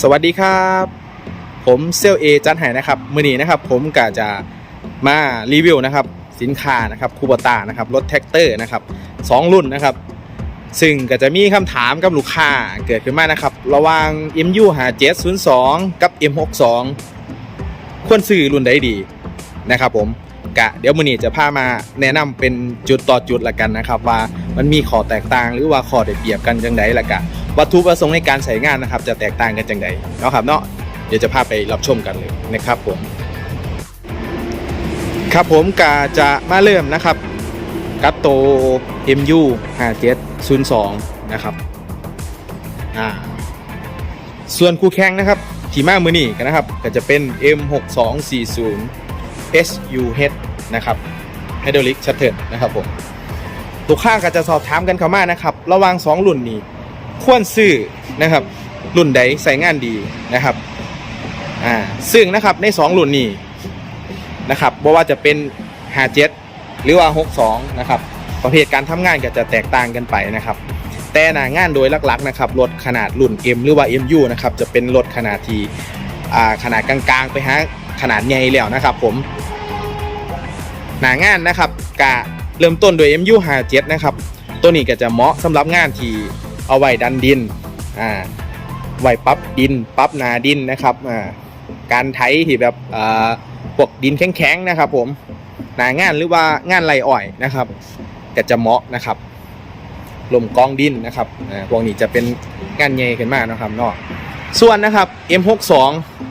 สวัสดีครับ ผมเซลเอจันไหนะครับมือนี้นะครับ ผมก็จะมารีวิวนะครับ สินค้านะครับคูบตานะครับรถแท็กเตอร์นะครับสองรุ่นนะครับ ซึ่งก็จะมีคำถามกับลูกค้าเกิดขึ้นมานะครับ ระหว่าง MU 5 7 0 2 กับ M62 ควรซื้อรุ่นใดดีนะครับ ผมกะเดี๋ยวมือนี้จะพามาแนะนำเป็นจุดต่อจุดละกันนะครับ ว่ามันมีข้อแตกต่างหรือว่าข้อได้เปรียบกันจังไดละกัน วัตถุประสงค์ในการใช้งานนะครับ จะแตกต่างกันจังไดเนาะครับเนาะเดี๋ยวจะพาไปรับชมกันเลยนะครับผม ครับผมกาจะมาเริ่มนะครับกับโต MU 5702 นะครับอ่าส่วนคู่แข่งนะครับที่มามือนี้กันนะครับ ก็จะเป็น M6240 SUH นะครับ Hydraulic Shuttle นะครับผมลูกค้าก็จะสอบถามกันเข้ามานะครับ ระหว่างสองรุ่นนี้ ควรซื้อนะครับรุ่นใดใส่งานดีนะครับอ่าซึ่งนะครับใน 2 รุ่นนี้นะครับบ่ว่าจะเป็น 57 หรือว่า 62 นะครับ ประเภทการทำงานก็จะแตกต่างกันไปนะครับ แต่หน้างานโดยหลักๆนะครับรถขนาดรุ่น M หรือว่า MU นะครับจะเป็นรถขนาดที่อ่าขนาดกลางๆ ไปหาขนาดใหญ่แล้วนะครับผมหน้างานนะครับกะเริ่มต้นโดย MU 57 นะครับ ตัวนี้ก็จะเหมาะสำหรับงานที่ เอาไว้ดันดินอ่าไว้ปั๊บดินปั๊บนาดินนะครับอ่าการไถที่แบบอ่าพวกดินแข็งๆนะครับ ผมหนางานหรือว่างานไรอ้อยนะครับก็จะเหมาะนะครับลมกองดินนะครับอ่าพวกนี้จะเป็นงานใหญ่ขึ้นมากนะครับเนาะส่วนนะครับ M62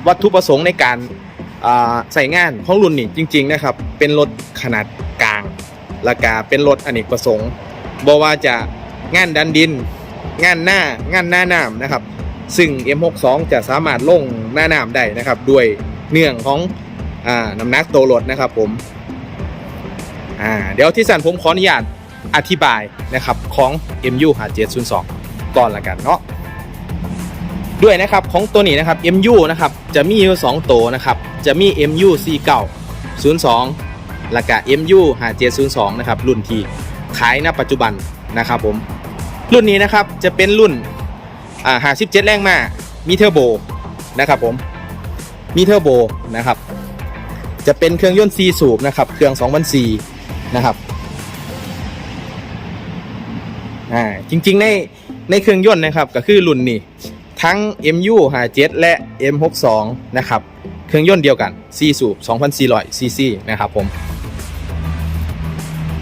วัตถุประสงค์ในการอ่าใส่งานของรุ่นนี้จริง ๆนะครับ เป็นรถขนาดกลางและกาเป็นรถอเนกประสงค์บ่ว่าจะงานดันดิน งานหน้างานหน้าน้ำนะครับ ซึ่ง M62 จะสามารถลงหน้าน้ำได้นะครับ ด้วยเนื่องของอ่าน้ำหนักตัวรถนะครับผมอ่าเดี๋ยวที่สันผมขออนุญาตอธิบายนะครับของ MU 5702 ก่อนละกันเนาะด้วยนะครับของตัวนี้นะครับ MU นะครับจะมีอยู่2ตัวนะครับจะมี MU 4902และก็ MU 5702นะครับรุ่นที่ขายณปัจจุบันนะครับผม รุ่นนี้นะครับจะเป็นรุ่นอ่า57 แรงม้ามีเทอร์โบนะครับผมมีเทอร์โบนะครับ จะเป็นเครื่องยนต์ 4 สูบนะครับ เครื่อง2004นะครับอ่าจริงๆในในเครื่องยนต์นะครับก็คือรุ่นนี้ทั้ง MU 57และ M62 นะครับเครื่องยนต์เดียวกัน 4 สูบ 2,400 cc นะครับผม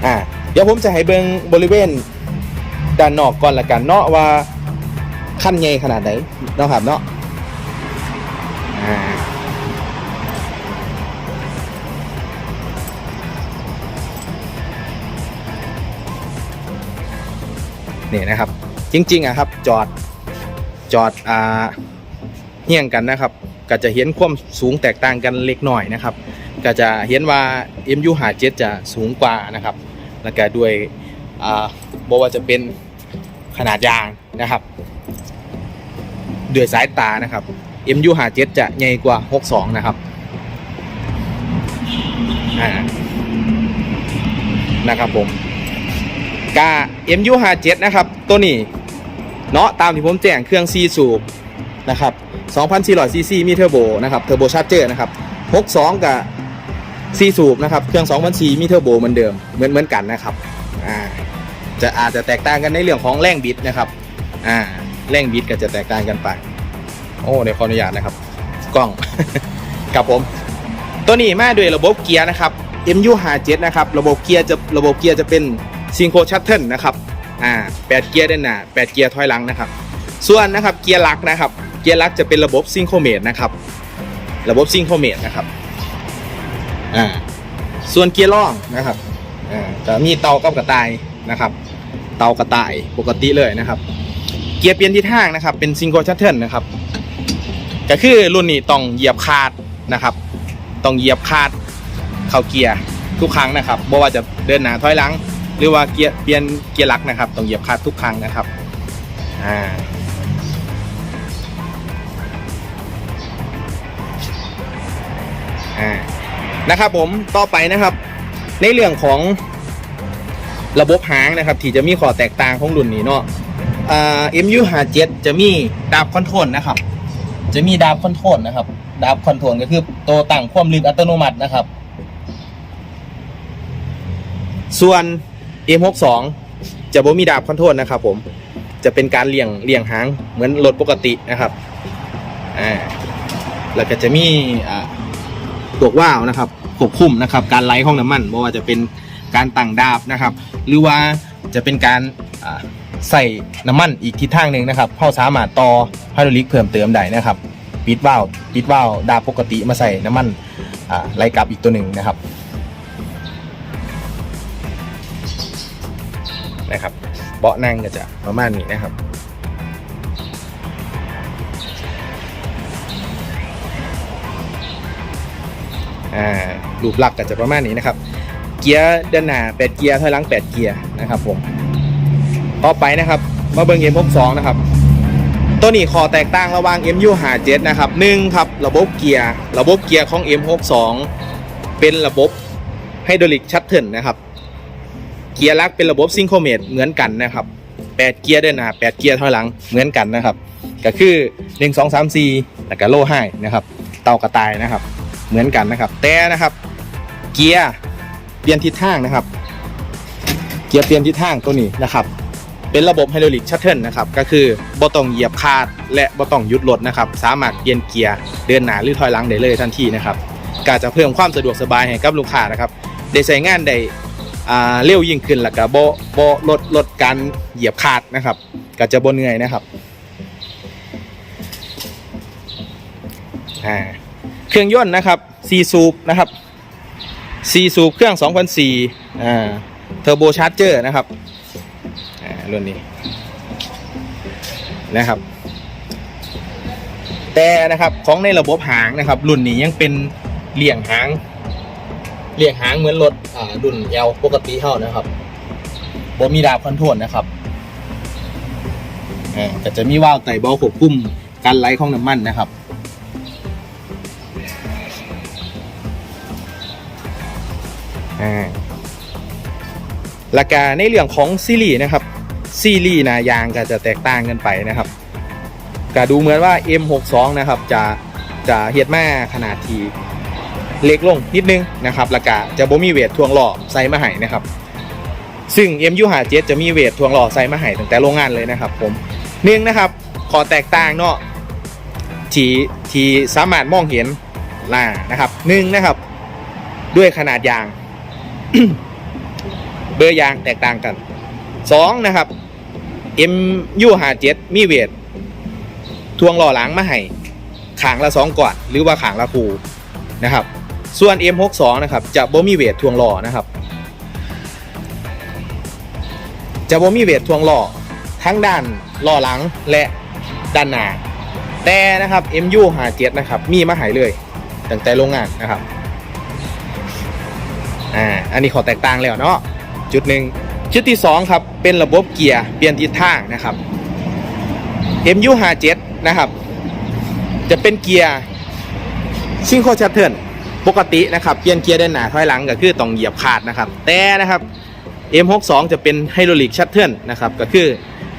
อ่าเดี๋ยวผมจะให้เบิงบริเวณ ด้านนอกก่อนละกันเนาะว่าขั้นใหญ่ขนาดไหนเนาะครับเนาะนี่นะครับ จริงๆอะครับ จอดจอดอ่าเฮี้ยงกันนะครับ ก็จะเห็นความสูงแตกต่างกันเล็กน้อยนะครับ ก็จะเห็นว่า MU 5 7 จะสูงกว่านะครับ แล้วก็ด้วยอ่าบอกว่าจะเป็น ขนาดยางนะครับด้วยสายตานะครับ MU 5 7 จะใหญ่กว่า 62 นะครับอ่านะครับผมกา MU 5 7 นะครับ ตัวนี้ เนาะตามที่ผมแจ้งเครื่อง4สูบนะครับ2,400 cc มีเทอร์โบนะครับ เทอร์โบชาร์เจอร์นะครับ 62 กับ4สูบนะครับ เครื่อง2,400มีเทอร์โบเหมือนเดิม เหมือนเหมือนกันนะครับ จะอาจจะแตกต่างกันในเรื่องของแรงบิดนะครับ อ่า แรงบิดก็จะแตกต่างกันไป โอ้เดี๋ยวขออนุญาตนะครับ กล้องกับผม ตัวนี้มาด้วยระบบเกียร์นะครับ MU 57 นะครับ ระบบเกียร์จะ ระบบเกียร์จะเป็นซิงโครชัตเทิลนะครับ อ่า8เกียร์ด้านหน้า8เกียร์ถอยหลังนะครับ ส่วนนะครับ เกียร์ลักนะครับ เกียร์ลักจะเป็นระบบซิงโครเมตนะครับ ระบบซิงโครเมตนะครับ อ่า ส่วนเกียร์ล่องนะครับ อ่าจะมีเตากับกระต่ายนะครับ เตากระต่ายปกติเลยนะครับ เกียร์เปลี่ยนทิศทางนะครับ เป็นซิง l e ชัตเทิลนะครับ ก็คือรุ่นนี้ต้องเหยียบคาดนะครับ ต้องเหยียบคาดเข้าเกียร์ทุกครั้งนะครับบ่ว่าจะเดินหน้าถอยหลัง หรือว่าเกียร์เปลี่ยนเกียร์หลักนะครับ ต้องเหยียบคาดทุกครั้งนะครับอ่าอ่านะครับผมต่อไปนะครับ ในเรื่องของ ระบบหางนะครับ ที่จะมีข้อแตกต่างของรุ่นนี้เนาะอ่า MU 57จะมีดาบคอนโทรลนะครับ จะมีดาบคอนโทรลนะครับ ดาบคอนโทรลก็คือตัวตั้งความลึกอัตโนมัตินะครับ ส่วน M62 จะบ่มีดาบคอนโทรลนะครับ ผมจะเป็นการเลี่ยงเลี่ยงหางเหมือนรถปกตินะครับอ่าแล้วก็จะมีอ่าตัวว่าวนะครับควบคุมนะครับ การไหลของน้ำมันไม่ว่าจะเป็น การตั้งดาบนะครับ หรือว่าจะเป็นการใส่น้ำมันอีกทิศทางหนึ่งนะครับเข้าสามารถต่อไฮดรอลิกเพิ่มเติมได้นะครับปิดว่าวปิดว่าวดาบปกติมาใส่น้ำมันอ่าไหลกลับอีกตัวหนึ่งนะครับนะครับเบาะนั่งก็จะประมาณนี้นะครับอ่ารูปลักษณ์ก็จะประมาณนี้นะครับ กียร์ด้านหน้าแปดเกียร์ถอยหลังแปดเกียร์นะครับผมต่อไปนะครับมาเบิ่ง M62 นะครับ ตัวนี้ขอแตกต่างระหว่าง MU 5 7 นะครับหนึ่งครับระบบเกียร์ระบบเกียร์ของ M62 เป็นระบบไฮดรอลิกชัตเทิลนะครับ เกียร์ลักเป็นระบบซิงโครเมตเหมือนกันนะครับ8เกียร์เดินหน้า8เกียร์ถอยหลังเหมือนกันนะครับ ก็คือ 1 2 3 4แล้วก็โล่ให้นะครับ เตากระต่ายนะครับ เหมือนกันนะครับ แต่นะครับ เกียร์ เปลี่ยนทิศทางนะครับ เกียร์เปลี่ยนทิศทางตัวนี้นะครับ เป็นระบบไฮดรอลิกชัตเทิลนะครับ ก็คือบ่ต้องเหยียบคาดและบ่ต้องหยุดรถนะครับ สามารถเปลี่ยนเกียร์เดินหน้าหรือถอยหลังได้เลยทันทีนะครับก็จะเพิ่มความสะดวกสบายให้กับลูกค้านะครับได้ใช้งานได้เร็วยิ่งขึ้นแล้วก็บ่บ่ลดลดการเหยียบคาดนะครับก็จะบ่เหนื่อยนะครับเครื่องยนต์นะครับ4สูบนะครับ 4สูบเครื่อง2004อ่าเทอร์โบชาร์เจอร์นะครับอ่ารุ่นนี้นะครับ แต่นะครับของในระบบหางนะครับ รุ่นนี้ยังเป็นเหลี่ยงหางเหลี่ยงหางเหมือนรถอ่ารุ่น L ปกติเท่านะครับบ่มีดาบคอนโทรลนะครับอ่าแต่จะมีว่าวไต่เบาควบคุมการไหลของน้ำมันนะครับ อ่าและกาในเรื่องของซีรีส์นะครับ ซีรีส์นายางก็จะแตกต่างกันไปนะครับก็ดูเหมือนว่า M62 นะครับจะจะเฮ็ดมาขนาดทีเล็กลงนิดนึงนะครับแล้วก็จะบ่มีเวททวงหล่อใส่มาให้นะครับ ซึ่ง MU57 จะมีเวททวงหล่อใส่มาให้ตั้งแต่โรงงานเลยนะครับ ผมหนึ่งนะครับขอแตกต่างเนาะที่ที่สามารถมองเห็นล่านะครับหนึ่งนะครับ ด้วยขนาดยาง เบอร์ยางแตกต่างกัน2นะครับ MU57 มีเวททวงหล่อหลังมาให้ขางละ2ก่อนหรือว่าขางละคูนะครับ ส่วน M62 นะครับ จะบ่มีเวททวงหล่อนะครับ จะบ่มีเวททวงหล่อทั้งด้านหล่อหลังและด้านหน้าแต่นะครับ MU57 นะครับ มีมาให้เลยตั้งแต่โรงงานนะครับ อ่าอันนี้ขอแตกต่างแล้วเนาะจุดหนึ่งจุดที่ 2 ครับ เป็นระบบเกียร์เปลี่ยนทิศทางนะครับ MU57 นะครับ จะเป็นเกียร์ซิงโครชัตเทิลปกตินะครับเปลี่ยนเกียร์เดินหน้าถอยหลังก็คือต้องเหยียบขาดนะครับ แต่นะครับ M62 จะเป็นไฮดรอลิกชัตเทิลนะครับก็คือ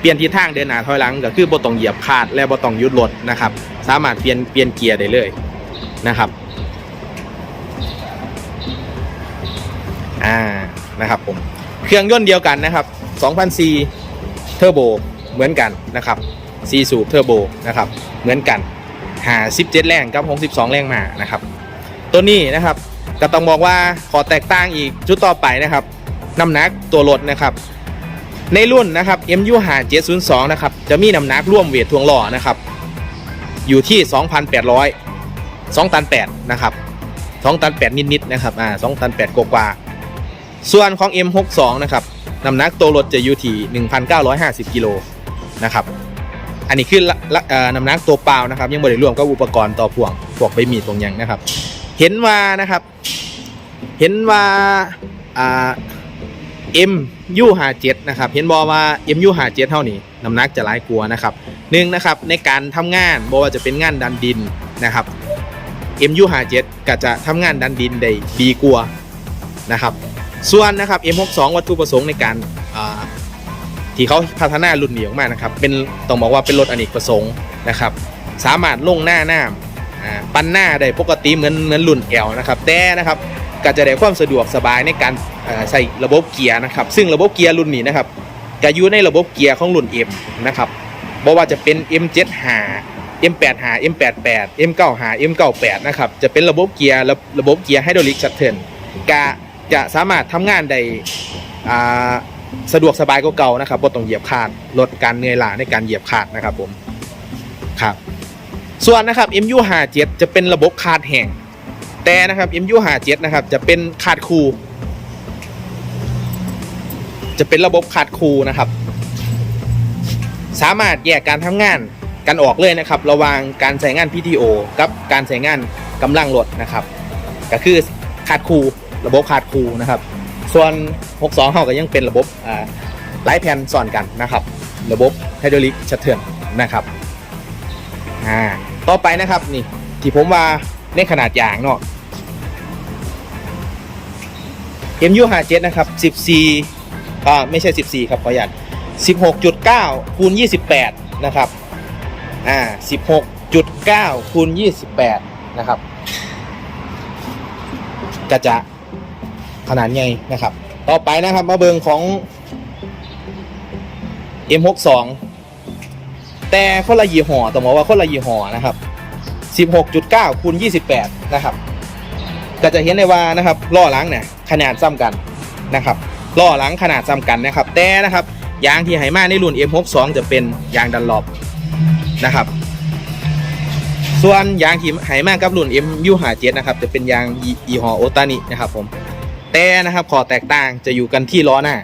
เปลี่ยนทิศทางเดินหน้าถอยหลังก็คือบ่ต้องเหยียบขาดและบ่ต้องยุดรถนะครับ สามารถเปลี่ยนเปลี่ยนเกียร์ได้เลยนะครับ อ่านะครับผมเครื่องยนต์เดียวกันนะครับ2,000ซีเทอร์โบเหมือนกันนะครับซีสูบเทอร์โบนะครับเหมือนกันหา17 แรงกับ62 แรงมานะครับตัวนี้นะครับก็ต้องบอกว่าขอแตกต่างอีกจุดต่อไปนะครับน้ำหนักตัวรถนะครับ ในรุ่นนะครับ MU 5 702นะครับจะมีน้ำหนักร่วมเวททวงหล่อนะครับ อยู่ที่ 2,800 2ตัน8นะครับ2ตัน8นิดๆนะครับอ่า2ตัน8กว่าๆ ส่วนของ M62 นะครับน้ำหนักตัวรถจะอยู่ที่ 1,950กิโลนะครับอันนี้คือน้ำหนักตัวเปล่านะครับ ยังไม่รวมกับอุปกรณ์ต่อพ่วงพวกใบมีดพวกยังนะครับ เห็นว่านะครับ เห็นว่าอ่า MU57 นะครับ เห็นบอกว่า MU57 เท่านี้น้ำหนักจะหลายกลัวนะครับหนึ่งนะครับในการทำงานบอกว่าจะเป็นงานดันดินนะครับ MU57 ก็จะทำงานดันดินได้ดีกว่านะครับ ส่วนนะครับ M62 วัตถุประสงค์ในการที่เขาพัฒนารุ่นนี้ออกมานะครับเป็นต้องบอกว่าเป็นรถอเนกประสงค์นะครับ สามารถลงหน้าน้ำอ่าปั้นหน้าได้ปกติเหมือนเหมือนรุ่นแอลนะครับแต่นะครับก็จะได้ความสะดวกสบายในการใส่ระบบเกียร์นะครับ ซึ่งระบบเกียร์รุ่นนี้นะครับจะอยู่ในระบบเกียร์ของรุ่น M นะครับบ่ว่าจะเป็น M75 M85 M88 M95 M98 นะครับจะเป็นระบบเกียร์ระระบบเกียร์ไฮดรอลิกชัตเทิลกะ จะสามารถทำงานได้อ่าสะดวกสบายกว่าเก่านะครับบ่ต้องเหยียบคาดลดการเหนื่อยล้าในการเหยียบคาดนะครับผมครับส่วนนะครับ MU57 จะเป็นระบบคาดแห่ง แต่นะครับ MU57 นะครับจะเป็นคาดคูจะเป็นระบบคาดคูนะครับ สามารถแยกการทำงานกันออกเลยนะครับ ระหว่างการใช้งาน PTO กับการใช้งานกำลังรถนะครับ ก็คือคาดคู ระบบคาดคูนะครับ ส่วน 62เขาก็ยังเป็นระบบอ่าไลท์แพนซ้อนกันนะครับ ระบบไฮดรอลิกชัตเทิลนะครับอ่าต่อไปนะครับนี่ที่ผมว่าในขนาดย่างเนาะ MU57 นะครับ 14อ่าไม่ใช่ 14 ครับขออนุญาต16.9คูณ28 นะครับ อ่า 16.9คูณ28 นะครับ ก็จะ ขนาดใหญ่นะครับ ต่อไปนะครับมาเบิงของ M62 แต่คนละยี่ห้อต้องบอกว่าคนละยี่ห้อนะครับ 16.9คูณ28 นะครับ ก็จะเห็นได้ว่านะครับล้อหลังเนี่ยขนาดซ้ำกันนะครับล้อหลังขนาดซ้ำกันนะครับ แต่นะครับยางที่ไหมาในรุ่น M62 จะเป็นยางดันลอบนะครับ ส่วนยางที่ไหมากับรุ่น MU57 นะครับจะเป็นยางยี่ห้อโอตานินะครับผม แต่นะครับขอแตกต่างจะอยู่กันที่ล้อหน้า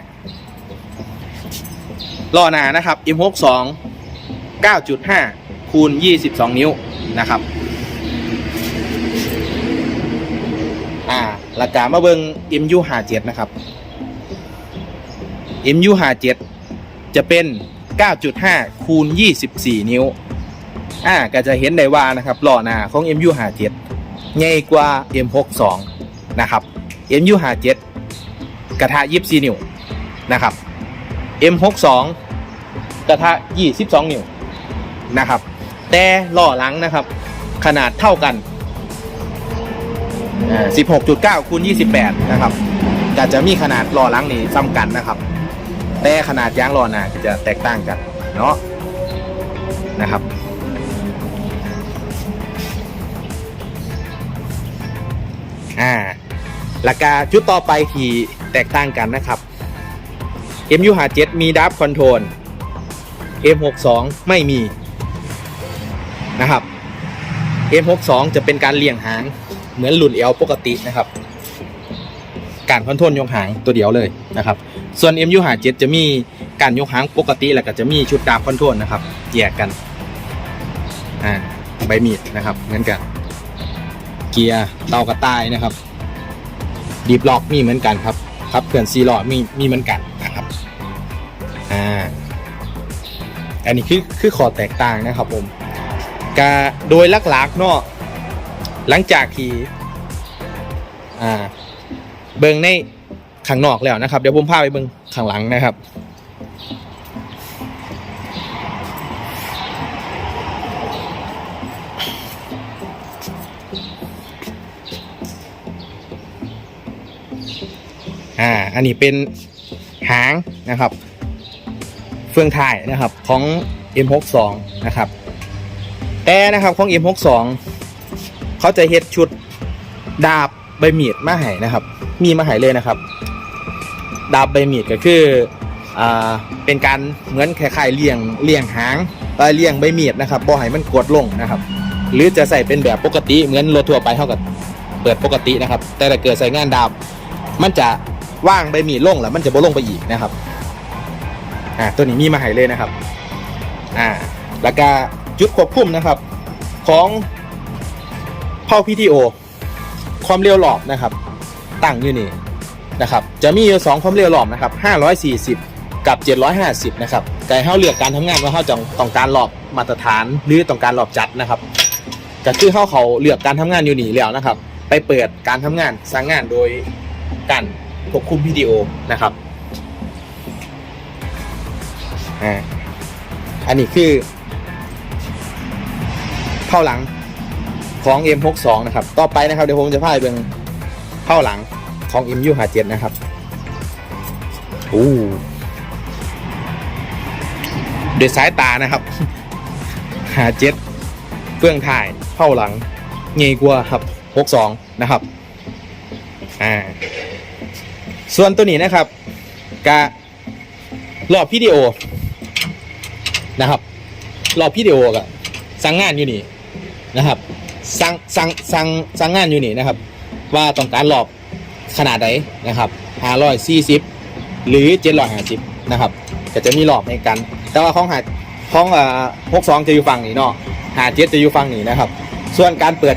ล้อหน้านะครับ M62 9.5 คูณ 22 นิ้วนะครับ อ่าหลักการมาเบิง MU57 นะครับ MU57 จะเป็น 9.5 คูณ 24 นิ้ว อ่า ก็จะเห็นได้ว่านะครับล้อหน้าของ MU57 ใหญ่กว่า M62 นะครับ MU57 กระทะ24นิ้วนะครับ M62 กระทะ22นิ้วนะครับ แต่ล้อหลังนะครับ ขนาดเท่ากัน 16.9คูณ28 นะครับก็จะมีขนาดล้อหลังนี่ซ้ำกันนะครับ แต่ขนาดยางล้อหน้าจะแตกต่างกันเนาะนะครับ หลักการจุดต่อไปที่แตกต่างกันนะครับ MU57 มีดับคอนโทรล M62 ไม่มีนะครับ M62 จะเป็นการเลี่ยงหางเหมือนหลุนเอลปกตินะครับ การคอนโทรลยกหางตัวเดียวเลยนะครับ ส่วน MU57 จะมีการยกหางปกติแล้วก็จะมีชุดดาบคอนโทรลนะครับแยกกันอ่าใบมีดนะครับเหมือนกันเกียร์เตากระต่ายนะครับ ดีบล็อกมีเหมือนกันครับครับเขื่อนซีลอมีมีเหมือนกันนะครับอ่าอันนี้คือคือขอแตกต่างนะครับผมกาโดยลักลักเนาะหลังจากที่อ่าเบิงในข้างนอกแล้วนะครับ เดี๋ยวผมพาไปเบิงข้างหลังนะครับ อ่าอันนี้เป็นหางนะครับ เฟืองถ่ายนะครับของ M62 นะครับแต่นะครับของ M62 เขาจะเฮ็ดชุดดาบใบมีดมาให้นะครับ มีมาให้เลยนะครับ ดาบใบมีดก็คืออ่าเป็นการเหมือนคล้ายๆเลี่ยงเลี่ยงหางเอ่อเลี่ยงใบมีดนะครับบ่ให้มันกดลงนะครับ หรือจะใส่เป็นแบบปกติเหมือนรถทั่วไปเท่ากับเปิดปกตินะครับ แต่ถ้าเกิดใส่งานดาบมันจะ ว่างใบมีดลงแล้วมันจะบ่ลงไปอีกนะครับอ่าตัวนี้มีมาให้เลยนะครับอ่าแล้วก็จุดควบคุมนะครับ ของเผา PTO ความเร็วหลอบนะครับ ตั้งอยู่นี่นะครับ จะมีอยู่สองความเร็วหลอบนะครับ540 กับ 750นะครับแต่ให้เราเลือกการทำงานว่าเขาจะต้องการหลอบมาตรฐานหรือต้องการหลอบจัดนะครับก็คือเขาเขาเลือกการทำงานอยู่นี่แล้วนะครับ ไปเปิดการทำงานสร้างงานโดยก ควบคุมวิดีโอนะครับอ่าอันนี้คือเผ้าหลังของ M62 นะครับ ต่อไปนะครับเดี๋ยวผมจะพาไปเบิ่งเผ้าหลังของ MU57 นะครับอู้โดยสายตานะครับ57เฟื่องถ่ายเผ้าหลัง เงยกว่าครับ 62 นะครับ อ่า ส่วนตัวนี้นะครับกะรอบวิดีโอนะครับรอบวิดีโอกะสั่งงานอยู่นี่นะครับสั่งสั่งสั่งสั่งงานอยู่นี่นะครับ ว่าต้องการรอบขนาดไหนนะครับ540หรือ750นะครับก็จะมีรอบในกัน แต่ว่าของหาของเอ่อ62จะอยู่ฝั่งนี้เนาะ57จะอยู่ฝั่งนี้นะครับ ส่วนการเปิด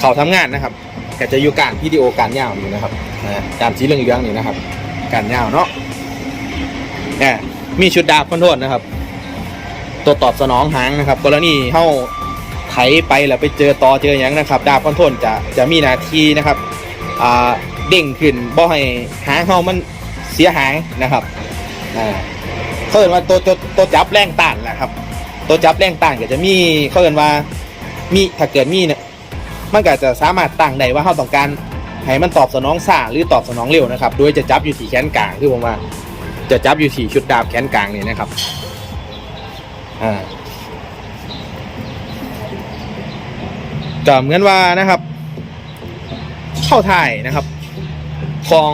เขาทำงานนะครับ ก็จะอยู่การวิดีโอการยาวนี่นะครับอ่าการสีเหลืองๆนี่นะครับ การยาวเนาะเนี่ยมีชุดดาบคอนโทรลนะครับ ตัวตอบสนองหางนะครับ กรณีเข้าไถไปแล้วไปเจอตอเจออย่างนะครับ ดาบคอนโทรลจะจะมีหน้าที่นะครับอ่าเด้งขึ้นบ่ให้หางเข้ามันเสียหายนะครับอ่าเขาเรียกว่าตัวตัวตัวจับแรงต้านแหละครับ ตัวจับแรงต้านก็จะมีเขาเรียกว่ามีถ้าเกิดมีเนี่ย มันก็จะสามารถตั้งได้ว่าเขาต้องการให้มันตอบสนองซ่าหรือตอบสนองเร็วนะครับ โดยจะจับอยู่ที่แขนกลางคือผมว่า จะจับอยู่ที่ชุดดาบแขนกลางนี่นะครับอ่าก็เหมือนว่านะครับ เข้าถ่ายนะครับ ของ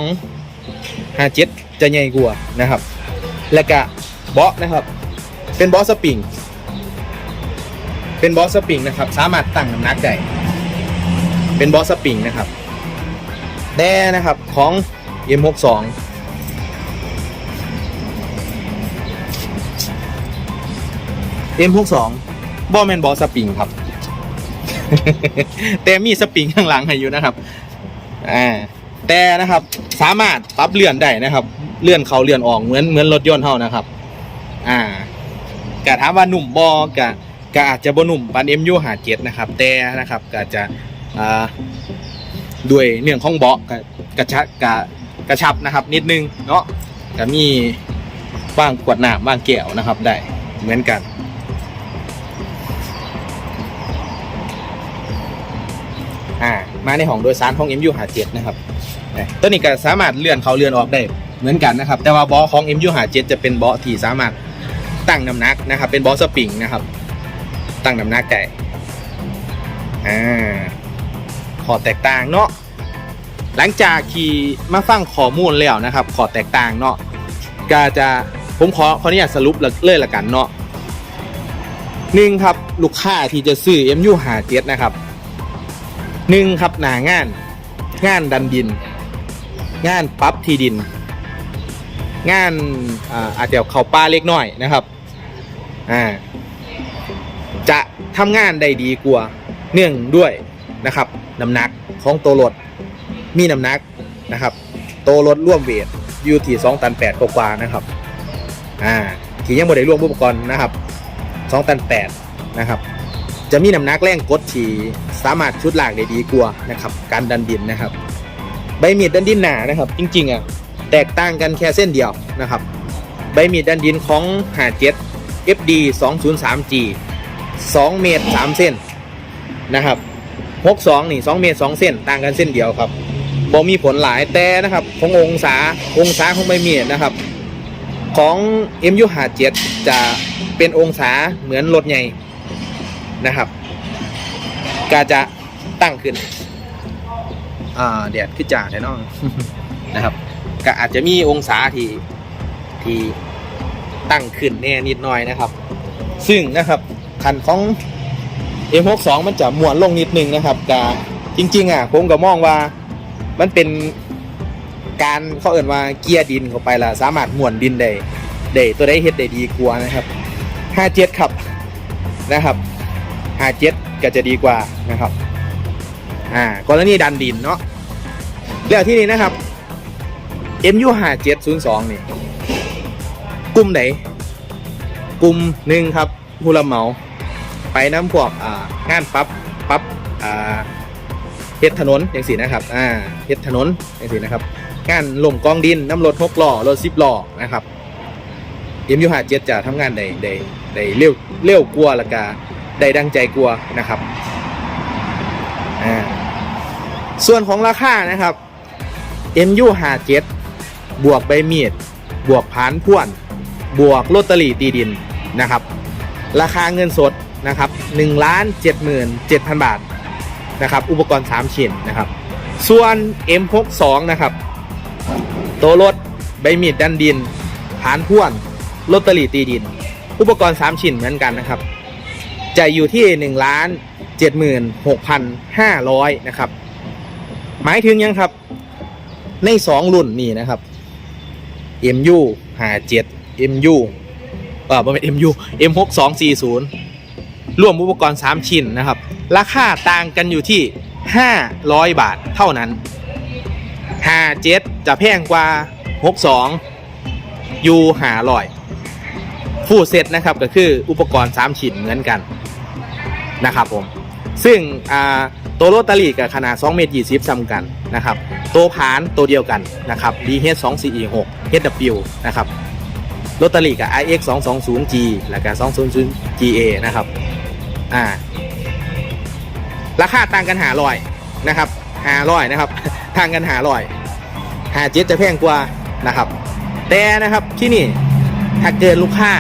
ฮาเจ็ดจะใหญ่กว่านะครับ และก็เบาะนะครับ เป็นบาะสปริงเป็นบอสสปริงนะครับ สามารถตั้งน้ำหนักได้ เป็นบอสสปริงนะครับแต่นะครับของ M62 M62 บอแมนบอสสปริงครับ แต่มีสปริงข้างหลังให้อยู่นะครับอ่าแต่นะครับสามารถปรับเลื่อนได้นะครับ เลื่อนเขาเลื่อนออกเหมือนเหมือนรถยนต์เท่านะครับ อ่ากะถามว่าหนุ่มบอกะก็อาจจะบหนุ่มปัน MU หาเจ็ดนะครับ แต่นะครับก็จะ อ่าด้วยเนื่องของเบาะกระชับกระกระชับนะครับ นิดนึงเนาะก็มีบ้างขวดน้ำบ้างแก้วนะครับ ได้เหมือนกันอ่ามาในห้องโดยสารของ MU หาเจ็ดนะครับตัวนี้ก็สามารถเลื่อนเขาเลื่อนออกได้เหมือนกันนะครับ แต่ว่าเบาะของ MU หาเจ็ดจะเป็นเบาะที่สามารถตั้งน้ำหนักนะครับ เป็นเบาะสปริงนะครับ ตั้งน้ำหนักไก่อ่า ขอแตกต่างเนาะหลังจากที่มาฟังข้อมูลแล้วนะครับขอแตกต่างเนาะก็จะผมขอขออนุญาตสรุปเลยละกันเนาะหนึ่งครับลูกค้าที่จะซื้อ MU หาเจ็ดนะครับหนึ่งครับหนางาน งานดันดิน งานปรั๊บที่ดิน งานอาอาจจะเข่าป้าเล็กน้อยนะครับอ่าจะทำงานได้ดีกว่าเนื่องด้วย นะครับน้ำหนักของตัวรถมีน้ำหนักนะครับตัวรถร่วมเวทอยู่ที่2ตัน8กว่านะครับอ่าที่ยังไม่ได้ร่วมอุปกรณ์นะครับ2ตัน8นะครับจะมีน้ำหนักแรงกดที่สามารถชุดหลากได้ดีกว่านะครับการดันดินนะครับ ใบมีดดันดินหนานะครับ จริงๆอะแตกต่างกันแค่เส้นเดียวนะครับ ใบมีดดันดินของ57 FD 203G 2เมตร3เส้นนะครับ 62นี่2เมตร2เส้นต่างกันเส้นเดียวครับบ่มีผลหลายแต่นะครับขององศาองศาของใบมีดนะครับ ของ MU 5 7จะเป็นองศาเหมือนรถใหญ่นะครับก็จะตั้งขึ้นอ่าเดียดขึ้นจ่าแน่นอนนะครับ ก็อาจจะมีองศาที่ที่ตั้งขึ้นแน่นิดหน่อยนะครับ ซึ่งนะครับคันของ M62 มันจะหมวนลงนิดนึงนะครับกาจริง ๆ อะ ผมก็มองว่ามันเป็นการเขาเอ่นว่าเกียร์ดินเข้าไปละสามารถหมวนดินได้ได้ตัวได้เฮ็ดได้ดีกว่านะครับ57ครับนะครับ57ก็จะดีกว่านะครับอ่ากรณีดันดินเนาะแล้วที่นี้นะครับ MU 5702นี่กลุ่มไหนกลุ่มหนึ่งครับผู้รับเหมา ไปน้ำพวกอ่างานปั๊บปั๊บอ่าเฮ็ดถนนอย่างสีนะครับอ่าเฮ็ดถนนอย่างสีนะครับ งานลมกองดินน้ำรถหกล้อรถสิบล้อนะครับเอ็มยูหาเจ็ดจะทำงานได้ได้ได้เร็วเร็วกว่าและกาได้ดังใจกลัวนะครับอ่าส่วนของราคานะครับ MU 57บวกใบมีด บวกผานพ่วน บวกลอตเตอรี่ตีดินนะครับ ราคาเงินสด นะครับ1ล้าน77,000บาทนะครับ อุปกรณ์3ชิ้นนะครับ ส่วน M62 นะครับ ตัวรถใบมีดดันดินผานพ่วนลอตเตอรี่ตีดิน อุปกรณ์3ชิ้นเหมือนกันนะครับ จะอยู่ที่1ล้าน76,500นะครับ หมายถึงยังครับ ใน2รุ่นนี่นะครับ MU 57 MU เออไม่เป็น MU M6240 รวมอุปกรณ์ 3 ชิ้นนะครับ ราคาต่างกันอยู่ที่ 500 บาทเท่านั้น 57 จะแพงกว่า 62 U 500ฟูเซตนะครับก็คืออุปกรณ์ 3 ชิ้นเหมือนกันนะครับผม ซึ่งตัวโรตารีกับขนาด2เมตร20ซ้ำกันนะครับ ตัวผานตัวเดียวกันนะครับ DH 2 4 6 HW นะครับโรตารีกับ IX 2 2 0 G แล้วก็200 GA นะครับ อ่า ราคาต่างกันหาลอยนะครับหาลอยนะครับต่างกันหาลอยหาเจ็ดจะแพงกว่านะครับ แต่นะครับที่นี่ถ้าเกิดลูกค้า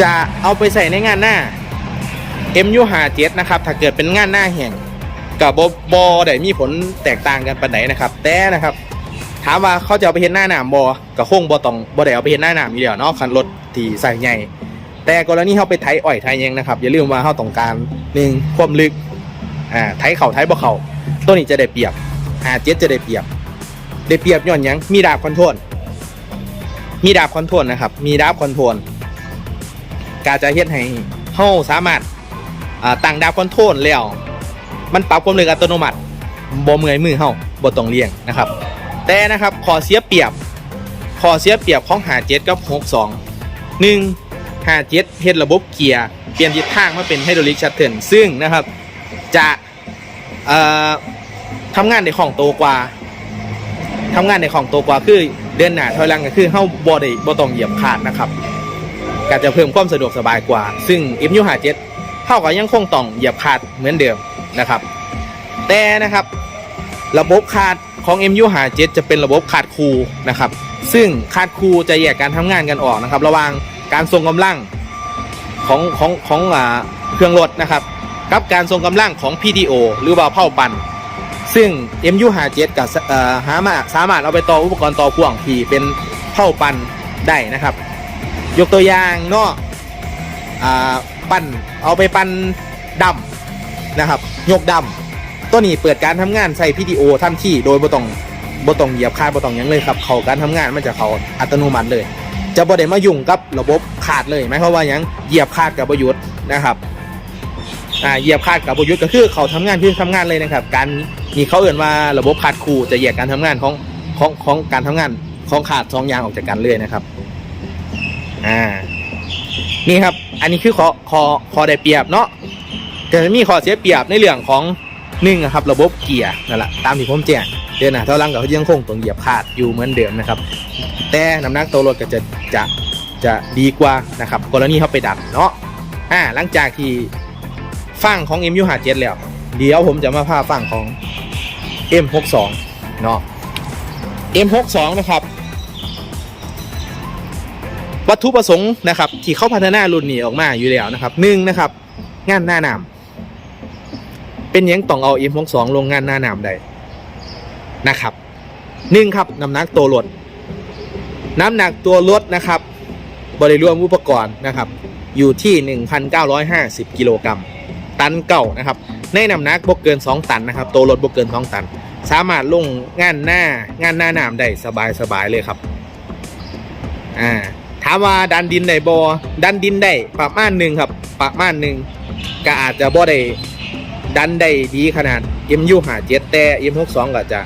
จะเอาไปใส่ในงานหน้า MU 5 7นะครับ ถ้าเกิดเป็นงานหน้าแห่งกับบอบอได้มีผลแตกต่างกันปานไหนนะครับ แต่นะครับ ถามว่าเขาจะเอาไปเห็นหน้าหนามบอกระคงบอต้องบอได้เอาไปเห็นหน้าหนามอยู่แล้วเนาะคันรถที่ใส่ใหญ่ แต่กรณีเขาไปไถอ้อยไถยังนะครับ อย่าลืมว่าเขาต้องการหนึ่งความลึกอ่าไถเข่าไถบ่เข่าตัวนี้จะได้เปรียบอ่าเจ็ดจะได้เปรียบ ได้เปรียบย้อนยังมีดาบคอนโทรลมีดาบคอนโทรลนะครับ มีดาบคอนโทรลกาจะเฮ็ดให้เฮาสามารถอ่าตั้งดาบคอนโทรลแล้ว มันปรับความเร็วอัตโนมัติบ่เมื่อยมือเฮาบ่ต้องเลี่ยงนะครับ แต่นะครับขอเสียเปรียบขอเสียเปรียบของหาเจ็ดกับหกสองหนึ่ง หาเจ็ดเฮ็ดระบบเกียร์เปลี่ยนทิศทางมาเป็นไฮดรอลิกชัตเทิลซึ่งนะครับจะทำงานในของโตกว่าทำงานในของโตกว่าคือเดินหน้าถอยหลังก็คือเฮาบ่ได้บ่ต้องเหยียบคาดนะครับก็จะเพิ่มความสะดวกสบายกว่า ซึ่ง MU 57เท่ากับยังคงต้องเหยียบคาดเหมือนเดิมนะครับ แต่นะครับระบบคาดของ MU 5 7จะเป็นระบบคาดคูนะครับ ซึ่งคาดคูจะแยกการทำงานกันออกนะครับ ระหว่าง การทรงกำลังของของของอ่าเครื่องรถนะครับ กับการทรงกำลังของ PTO หรือว่าเผาปั่นซึ่ง MU 5 7 กับอ่อหามาสามารถเอาไปต่ออุปกรณ์ต่อพ่วงที่เป็นเผาปั่นได้นะครับ ยกตัวอย่างเนาะอ่าปั่นเอาไปปั่นดำนะครับ ยกดำตัวนี้เปิดการทำงานใส่ PTO ทันทีโดยบ่ต้องบ่ต้องเหยียบคาดบ่ต้องยังเลยครับ เขาการทำงานมันจะเขาอัตโนมัติเลย จะบ่ได้มายุ่งกับระบบขาดเลยหมายความว่ายังเหยียบคาดกับประยุทธ์นะครับอ่าเหยียบคาดกับประยุทธ์ก็คือเขาทำงานคือทำงานเลยนะครับ การมีเขาเอื่นว่าระบบขาดคูจะแยกการทำงานของของของการทำงานของขาดสองอย่างออกจากกันเลยนะครับอ่านี่ครับ อันนี้คือขอขอขอได้เปรียบเนาะแต่มีขอเสียเปรียบในเรื่องของหนึ่งครับ ระบบเกียร์นั่นแหละตามที่ผมแจ้ง เดินหน้าเท่าหลังก็ยังคงต้องเหยียบคาดอยู่เหมือนเดิมนะครับ แต่น้ำหนักตัวรถก็จะจะจะดีกว่านะครับกรณีเขาไปดัดเนาะอ่าหลังจากที่ฟังของ MU 5 7 แล้วเดี๋ยวผมจะมาพาฟังของ M62 เนาะ M62 นะครับ วัตถุประสงค์นะครับ ที่เขาพัฒนารุ่นนี้ออกมาอยู่แล้วนะครับหนึ่งนะครับ งานหน้าหนามเป็นยังต้องเอา M62 ลงงานหน้าหนามได้ นะครับหนึ่งครับน้ำหนักตัวรถน้ำหนักตัวรถนะครับ บริรวมอุปกรณ์นะครับ อยู่ที่ 1,950 กิโลกรัมตันเก่านะครับ ในน้ำหนักบกเกิน 2 ตันนะครับ ตัวรถบกเกิน 2 ตัน สามารถลงงานหน้างานหน้านามได้สบายสบายเลยครับอ่าถามว่าดันดินได้บอดันดินได้ประมาณหนึ่งครับประมาณหนึ่งก็อาจจะบ่ได้ดันได้ดีขนาด MU หาเจ็ดแต่ M62 ก็จะ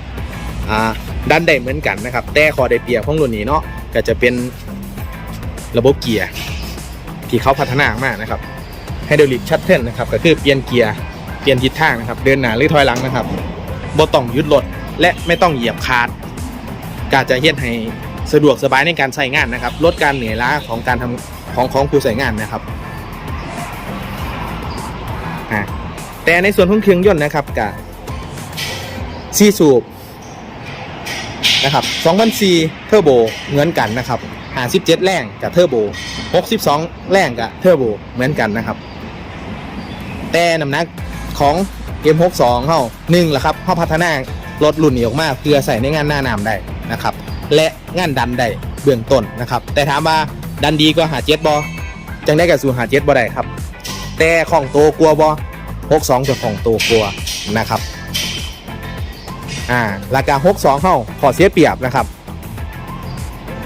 ดันได้เหมือนกันนะครับ แต่ขอได้เปรียบของรุ่นนี้เนาะก็จะเป็นระบบเกียร์ที่เขาพัฒนามากนะครับไฮดรอลิกชัตเทิลนะครับก็คือเปลี่ยนเกียร์เปลี่ยนทิศทางนะครับ เดินหน้าหรือถอยหลังนะครับบ่ต้องยุดรถและไม่ต้องเหยียบคาร์ดก็จะเฮ็ดให้สะดวกสบายในการใช้งานนะครับ ลดการเหนื่อยล้าของการทำของของผู้ใช้งานนะครับแต่ในส่วนของเครื่องยนต์นะครับกับซีสูบ นะครับ2004เทอร์โบเหมือนกันนะครับ57แรงกับเทอร์โบ62 แรงกับเทอร์โบเหมือนกันนะครับ แต่น้ำหนักของ M62 เฮาหนึ่งละครับเฮาพัฒนารถรุ่นนี้ออกมาเพื่อใส่ในงานหน้าน้ำได้นะครับ และงานดันได้เบื้องต้นนะครับ แต่ถามว่าดันดีก็หาเจ็ดบอจังได้กับสูหาเจ็ดบอได้ครับ แต่ของโตกลัวบอ62จะของโตกลัวนะครับ อ่าราคา62เฮาขอเสียเปรียบนะครับ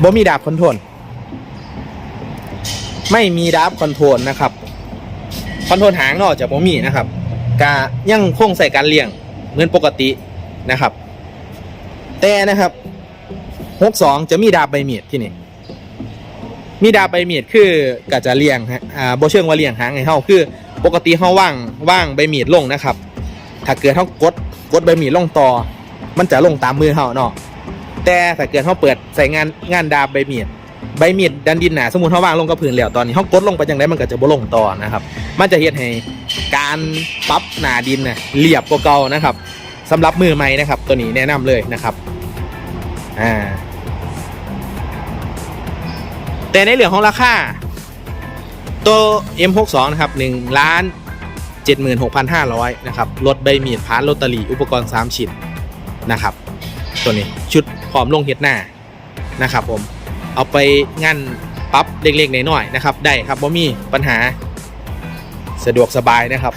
บ่มีดาบคอนโทรลไม่มีดาบคอนโทรลนะครับคอนโทรลหางนอกจากบ่มีนะครับกายังคงใส่การเลี้ยงเหมือนปกตินะครับ แต่นะครับ62จะมีดาบใบมีดที่นี่มีดาบใบมีดคือก็จะเลี้ยงฮะอ่าบ่เชิงว่าเลี้ยงหางให้เฮาคือ ปกติเฮาว่างว่างใบมีดลงนะครับ ถ้าเกิดเฮากดกดใบมีดลงต่อ มันจะลงตามมือเฮาเนาะแต่ถ้าเกิดเฮาเปิดใส่งานงานดาบใบมีดใบมีดดันดินหนาสมมุติเฮาวางลงกับพื้นแล้วตอนนี้เฮากดลงไปจังไดมันก็จะบ่ลงต่อนะครับ มันจะเฮ็ดให้การปรับหนาดินนะเรียบกว่าเก่านะครับสำหรับมือใหม่นะครับ ตัวนี้แนะนำเลยนะครับอ่าแต่ในเรื่องของราคาตัว M62 นะครับ1ล้าน76,500นะครับรถใบมีดพานลอตเตอรี่อุปกรณ์ 3 ชิ้น นะครับ ตัวนี้ชุดพร้อมลงเฮ็ดหน้านะครับผมเอาไปงานปั๊บเล็กๆน้อยๆนะครับ ได้ครับว่ามีปัญหาสะดวกสบายนะครับ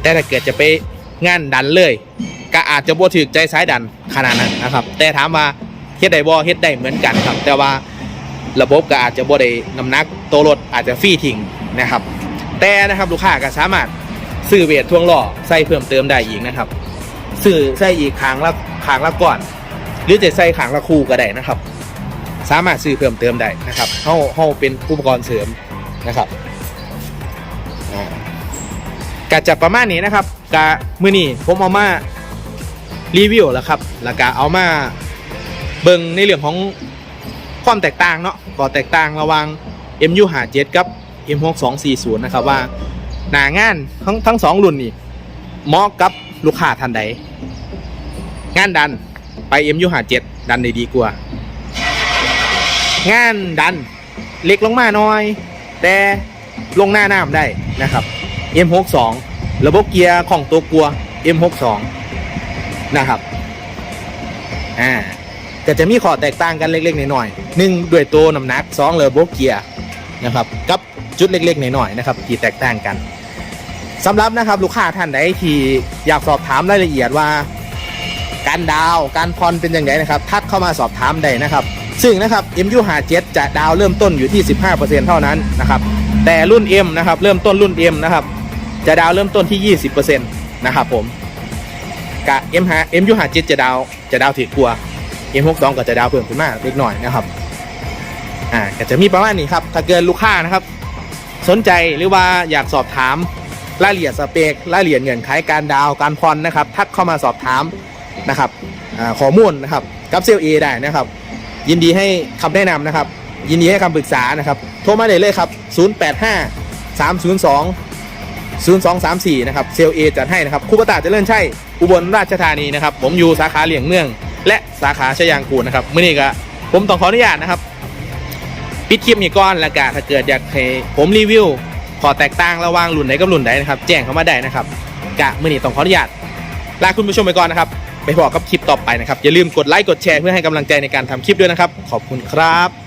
แต่ถ้าเกิดจะไปงานดันเลย ก็อาจจะบ่ถึกใจสายดันขนาดนั้นนะครับ แต่ถามว่าเฮ็ดได้บ่เฮ็ดได้เหมือนกันครับ แต่ว่าระบบก็อาจจะบ่ได้น้ำหนักตัวรถอาจจะฟรีทิ้งนะครับ แต่นะครับลูกค้าก็สามารถซื้อเวททวงล้อใส่เพิ่มเติมได้อีกนะครับ ซื้อใส่อีกครั้งละครั้งละก่อน หรือจะใส่ครั้งละคู่ก็ได้นะครับ สามารถซื้อเพิ่มเติมได้นะครับเฮาเฮาเป็นอุปกรณ์เสริมนะครับอ่ากะจะประมาณนี้นะครับกะมือนี้ผมเอามารีวิวแล้วครับแล้วก็เอามาเบิ่งในเรื่องของความแตกต่างเนาะก็แตกต่างระหว่าง MU57 กับ M6240 นะครับว่าหน้างานทั้งทั้งสองรุ่นนี่เหมาะกับ ลูกค้าท่านใดงานดันไป MU57 ดันได้ดีกว่า งานดันเล็กลงมาหน่อย แต่ลงหน้าน้ำได้นะครับ M62 ระบบเกียร์ของตัวกลัว M62 นะครับอ่าก็จะมีข้อแตกต่างกันเล็กๆน้อยๆหนึ่งด้วยตัวน้ำหนักสองระบบเกียร์นะครับกับจุดเล็กๆน้อยๆนะครับที่แตกต่างกัน สำหรับนะครับลูกค้าท่านใดที่อยากสอบถามรายละเอียดว่า การดาวการผ่อนเป็นอย่างไรนะครับ ทักเข้ามาสอบถามได้นะครับ ซึ่งนะครับ MU57 จะดาวเริ่มต้นอยู่ที่ 15%เท่านั้นนะครับ แต่รุ่น M นะครับเริ่มต้นรุ่น M นะครับ จะดาวเริ่มต้นที่ 20%นะครับผมกับ M5 MU57 จะดาวจะดาวถือกลัว M62 ก็จะดาวเพิ่มขึ้นมาเล็กน้อยนะครับอ่าก็จะมีประมาณนี้ครับถ้าเกินลูกค้านะครับ สนใจหรือว่าอยากสอบถาม รายละเอียดสเปครายละเอียดเงื่อนไขการดาวน์การผ่อนนะครับทักเข้ามาสอบถามนะครับข้อมูลนะครับกับเซลเอได้นะครับ ยินดีให้คำแนะนำนะครับ ยินดีให้คำปรึกษานะครับโทรมาได้เลยครับ 085 302 0234 นะครับ เซลเอจัดให้นะครับคูปตาเจริญชัยอุบลราชธานีนะครับ ผมอยู่สาขาเหลียงเมือง และสาขาชยางกูลนะครับเมื่อนี้ก็ผมต้องขออนุญาตนะครับ ปิดคลิปนี้ก่อนแล้วก็ถ้าเกิดอยากให้ผมรีวิว ขอแตกต่างระหว่างรุ่นไหนกับรุ่นไหนนะครับ แจ้งเข้ามาได้นะครับกะมื่อนี้ต้องขออนุญาตลาคุณผู้ชมไปก่อนนะครับ ไปพบกับคลิปต่อไปนะครับ อย่าลืมกดไลค์กดแชร์เพื่อให้กำลังใจในการทำคลิปด้วยนะครับ ขอบคุณครับ